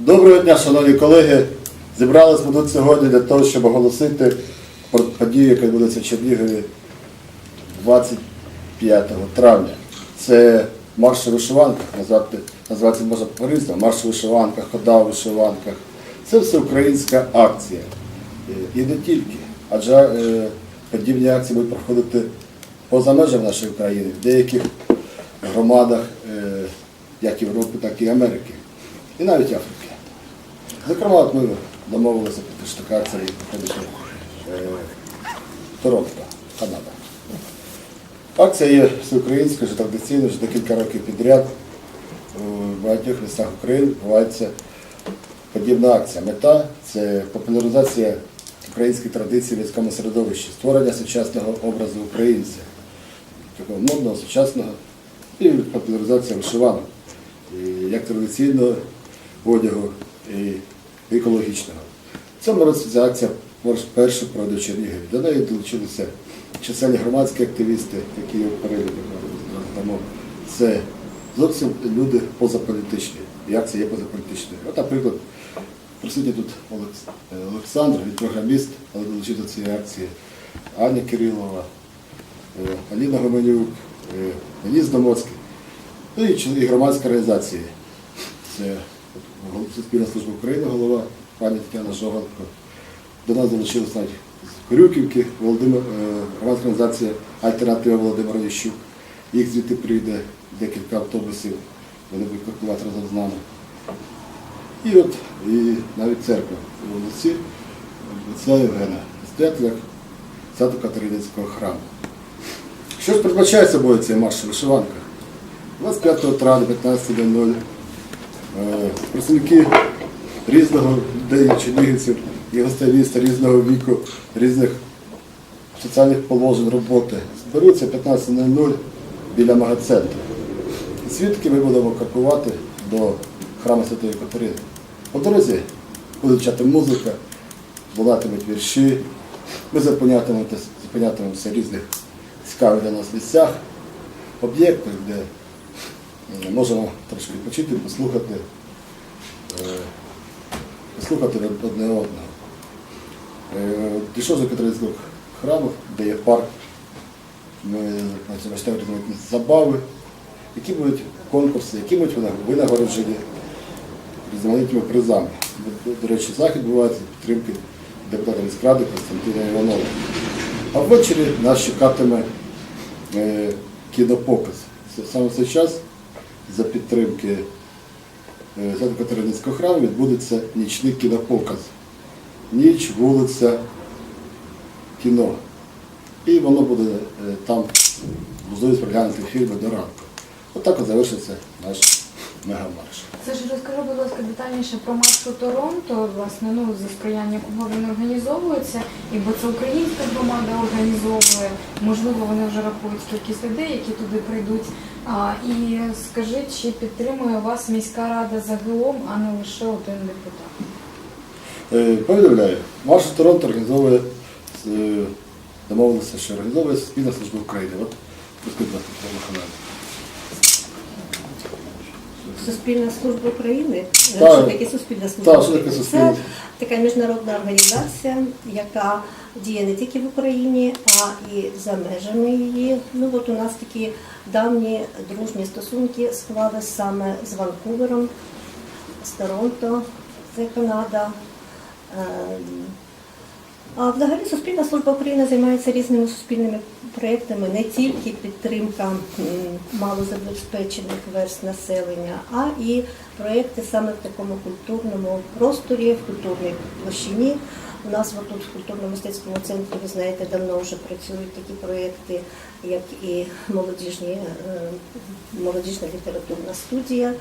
Доброго дня, шановні колеги. Зібрались ми тут сьогодні для того, щоб оголосити про подію, яка відбудеться в Чернігові 25 травня. Це марш у вишиванках, назвати, назвати можна по-різному, марш у вишиванках, хода у вишиванках. Це всеукраїнська акція. Е, І не тільки. Адже е, подібні акції будуть проходити поза межами нашої країни, в деяких громадах е, як Європи, так і Америки. І навіть Африки. Зокрема, от ми домовилися про те, що така е, Торонто, Канада. Акція є всеукраїнською, вже традиційно, вже декілька років підряд. У багатьох містах України відбувається подібна акція. Мета це популяризація української традиції в міському середовищі, створення сучасного образу українця, такого модного, сучасного і популяризація вишиванок, як традиційного одягу і екологічного. В цьому році ця акція перша пройде в. До неї долучилися чисельні громадські активісти, які в переліку тому. Це зовсім люди позаполітичні. І акція є позаполітичною. От, наприклад, присутній тут Олександр, він програміст, але долучив до цієї акції Аня Кирилова, е, Аліна Гоменюк, е, Денис Домоцький, ну і громадські організації. Це Суспільна служба України, голова пані Тетяна Жогалко. До нас долучилися навіть з Крюківки, Володимир, е, громадська організація Альтернатива Володимир Ніщук. Їх звідти прийде декілька автобусів, вони будуть крокувати разом з нами. І от і навіть церква у Волоці, отця Євгена, настоятеля Свято-Катерининського храму. Що ж передбачає собою цей марш у вишиванках? 25 травня 15.00 е, представники різного людей, чернігівців і гостей міста різного віку, різних соціальних положень роботи зберуться 15.00 біля магацентру. І свідки ми будемо крокувати до храму Святої Катерини. По дорозі буде звучати музика, лунатимуть вірші, ми зупинятимемося, в різних цікавих для нас місцях, об'єктах, де можемо трошки відпочити, послухати, е, послухати одне одного. Е, Дійшов до католицького храму, де є парк, ми почнемо забави, які будуть конкурси, які будуть винагороджені різноманітними призами. До, речі, захід за підтримки депутата міськради Константина Іванова. А ввечері нас чекатиме е, кінопоказ. Саме в цей час за підтримки е, Свято-Катерининського храму відбудеться нічний кінопоказ. Ніч, вулиця, кіно. І воно буде е, там можливість проглянути фільми до ранку. Отак от завершиться наш мегамарш. Це ж розкажи, будь ласка, детальніше про марш у Торонто, власне, ну за сприяння кого він організовується, і бо це українська громада організовує. Можливо, вони вже рахують кількість людей, які туди прийдуть. А, і скажіть, чи підтримує вас міська рада загалом, а не лише один депутат? Е, Повідомляю, марш Торонто організовує, е, домовилися, що організовує Суспільна служба України. От розкажіть, будь ласка, про виконання. Суспільна служба України. Так. Що таке Суспільна служба Так, таке України? Суспільна? Це така міжнародна організація, яка діє не тільки в Україні, а і за межами її. Ну от у нас такі давні дружні стосунки склали саме з Ванкувером, з Торонто, це Канада. А взагалі Суспільна служба України займається різними суспільними проєктами, не тільки підтримка малозабезпечених верст населення, а і проєкти саме в такому культурному просторі, в культурній площині. У нас тут в культурно-мистецькому центрі, ви знаєте, давно вже працюють такі проєкти, як і молодіжні, е, молодіжна літературна студія,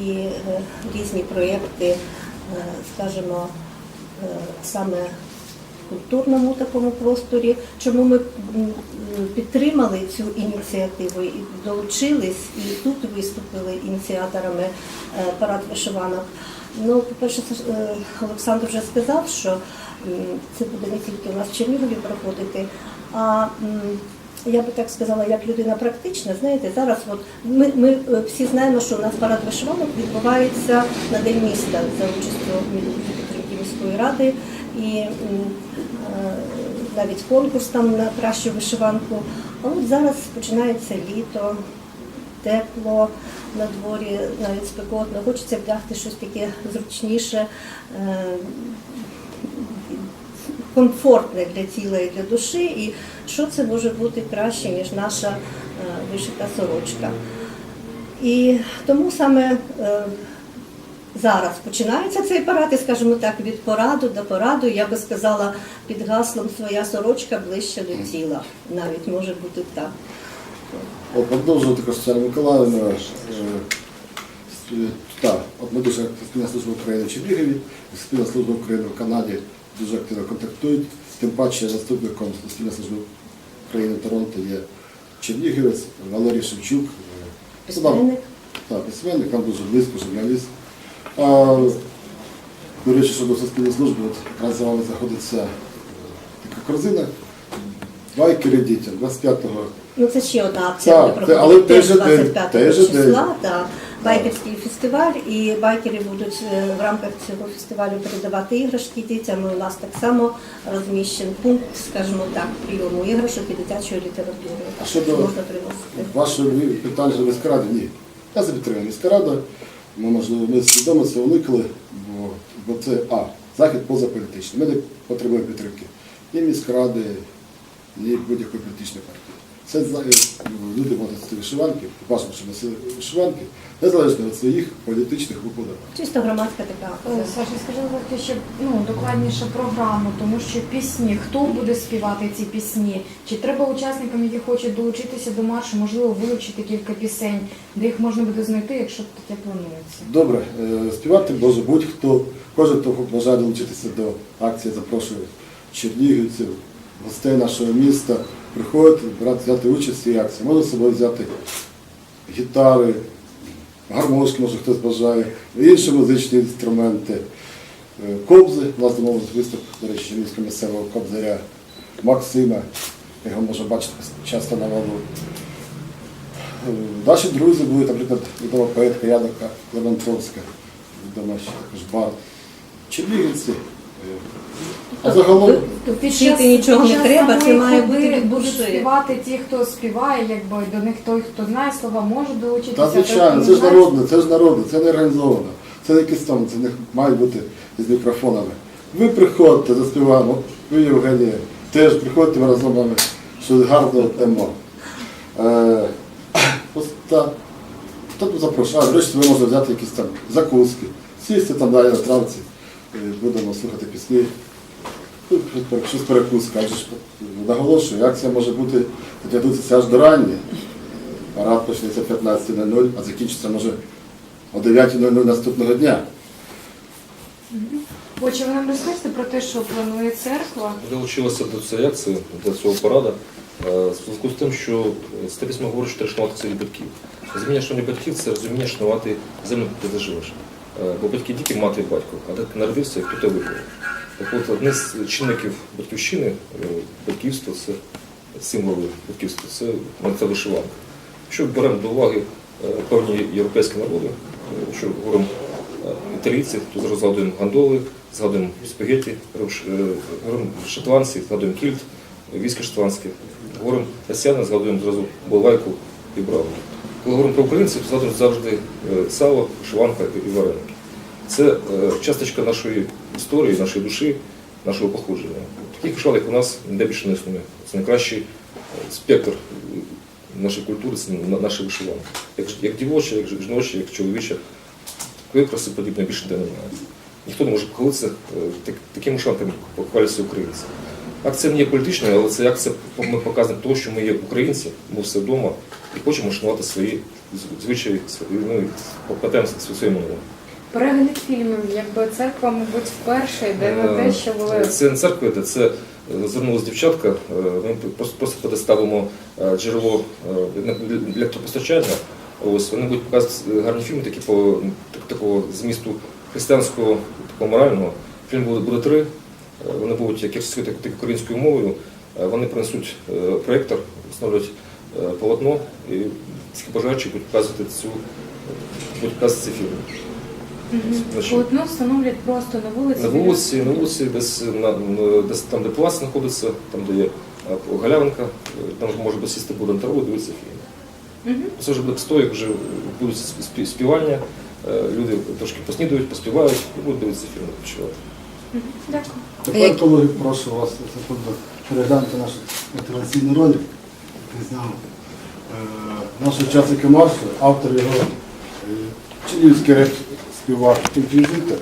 і е, різні проєкти, е, скажімо, саме культурному такому просторі. Чому ми підтримали цю ініціативу і долучились, і тут виступили ініціаторами е, парад вишиванок. Ну, по-перше, е, Олександр вже сказав, що це буде не тільки у нас в Чернігові проходити, а я би так сказала, як людина практична, знаєте, зараз от ми, ми е, всі знаємо, що у нас парад вишиванок відбувається на День міста за участю підтримки міської ради і е, навіть конкурс там на кращу вишиванку. А от зараз починається літо, тепло на дворі, навіть спекотно. Хочеться вдягти щось таке зручніше. е, комфортне для тіла і для душі, і що це може бути краще, ніж наша е, вишита сорочка. І тому саме зараз починається цей парад, і, скажімо так, від пораду до пораду, я би сказала, під гаслом своя сорочка ближче до тіла. Навіть може бути так. От продовжую також Тетяна Миколаївна. е, Так, от ми дуже спільна служба України в Чернігові, спільна служба України в Канаді дуже активно контактують. Тим паче заступником спільної служби України Торонто є Чернігівець Валерій Шевчук. е, Письменник. Так, письменник, нам дуже близько, журналіст. До речі, щодо суспільної служби, от якраз за вами знаходиться е, така корзина. Байкери дітям 25-го Ну, це ще одна акція, Так, проходить але теж той же день, 25 той же день. числа. Та, байкерський фестиваль, і байкери будуть е, в рамках цього фестивалю передавати іграшки дітям. І У нас так само розміщений пункт, скажімо так, прийому іграшок і дитячої літератури. А щодо- можна приносити. Ваше питання до міської? Ні. Я за підтримую міська рада. Ми, можливо, ми свідомо це уникли, бо, бо це А. Захід позаполітичний. Ми не потребуємо підтримки ні міськради, ні будь-якої політичної партії. Це зна- люди можуть носити вишиванки, бачимо, що носили вишиванки, незалежно від своїх політичних уподобань. Чисто громадська така Е. Саша, скажи, будь ще ну, докладніше програму, тому що пісні, хто буде співати ці пісні? Чи треба учасникам, які хочуть долучитися до маршу, можливо, вивчити кілька пісень, де їх можна буде знайти, якщо таке планується? Добре, е, співати може будь-хто, кожен, хто бажає долучитися до акції, запрошує чернігівців, гостей нашого міста, приходити, брати, взяти участь в цій акції. Можна з собою взяти гітари, гармошки, може хтось бажає, інші музичні інструменти, е, кобзи, у нас виступ, до речі, чернігівського місцевого кобзаря Максима, його можна бачити часто на валу. Е, Наші друзі були, наприклад, відома поетка Яна Клементовська, відома ще також Барт. Чернігівці. А загалом Вчити нічого не під час треба, це має бути від будуть душі. співати ті, хто співає, якби до них той, хто знає слова, може долучитися. Та звичайно, це ж народне, це ж народне, це не організовано. Це не якісь там, це не має бути з мікрофонами. Ви приходьте, заспіваємо, ви Євгенія, теж приходьте разом з вами, що гарно темо. Е, тут запрошує? А, до речі, ви можете взяти якісь там закуски, сісти там далі на травці, е, будемо слухати пісні. Щось перекуска, наголошую, акція може бути дотягнутися аж до рання. Парад почнеться о 15.00, а закінчиться може о 9.00 наступного дня. Отже, ви нам розкажете про те, що планує церква. Долучилася до цієї акції, до цього парада, е, в зв'язку з тим, що це письмо говорить, що треба шанувати своїх батьків. Розуміння шанування батьків це розуміння шанувати землю, де ти живеш. Е, Бо батьки діти, мати і батько, а де ти народився, хто тебе виховав. Так от, одне з чинників батьківщини, е, батьківства, це символи батьківства, це це вишиванка. Якщо беремо до уваги е, певні європейські народи, е, якщо говоримо італійці, то зараз згадуємо гандоли, згадуємо спагетті, шотландці, згадуємо кільт, військо шотландське, говоримо росіяни, згадуємо зразу балалайку і браво. Коли говоримо про українців, згадуємо завжди сало, вишиванка і вареники. Це е, часточка нашої історії, нашої душі, нашого походження. Таких вишиванок у нас ніде більше не існує. Це найкращий е, спектр нашої культури, це на- наші вишиванки. Як, ж- як жіноча, як чоловіча. Такої краси подібної більше де немає. Ніхто не може похвалитися е, так, такими вишиванками, похвалюються українці. Акція не є політичною, але це акція ми показуємо того, що ми є українці, ми все вдома і хочемо шанувати свої звичаї, ну, попадемо своє минуле. Перегляд фільмів, якби церква, мабуть, вперше йде на те, що були Це не церква, йде, це е, звернулася дівчатка. е, Ми просто, е, джерело е, для- електропостачання. Ось вони будуть показувати гарні фільми, такі по так- такого змісту християнського, такого морального. Фільм буде, буде три. Е, Вони будуть як так, так українською мовою. Е, Вони принесуть е, проєктор, встановлюють е, полотно і всі бажаючі будуть показувати цю будуть показувати ці фільми. Значить, Полотно встановлять просто на вулиці. на вулиці, на вулиці, десь, на, десь там, де палац знаходиться, там, де є галявинка, е, там може сісти буде на траву дивитися фільм. Мгм. Це вже буде стоїк, вже будуть спі- співання, е, люди трошки поснідають, поспівають і будуть дивитися фільм відпочивати. Мгм. Дякую. Тепер, колеги, прошу вас переглянути наш мотиваційний ролик, який зняв е, наші учасники маршу, автор його е, Чернівський реп співак інквізитор.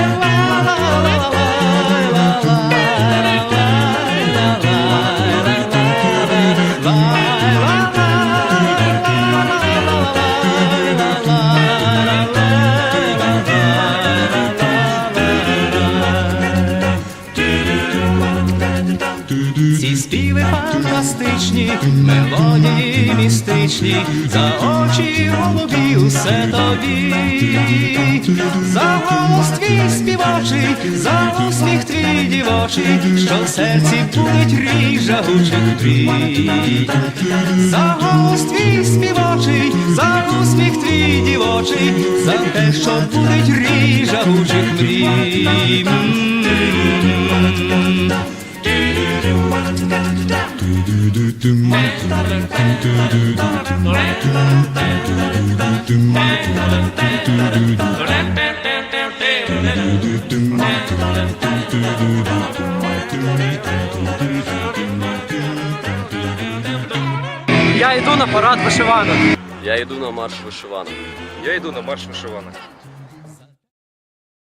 Ці за голос твій співочий, за усміх твій дівочий, що в серці будуть рій жагучих мрій. За голос твій співочий, за усміх твій дівочий, за те, що будуть рій жагучих мрій. Я йду на парад вишиванок. Я йду на марш вишиванок. Я йду на марш вишиванок.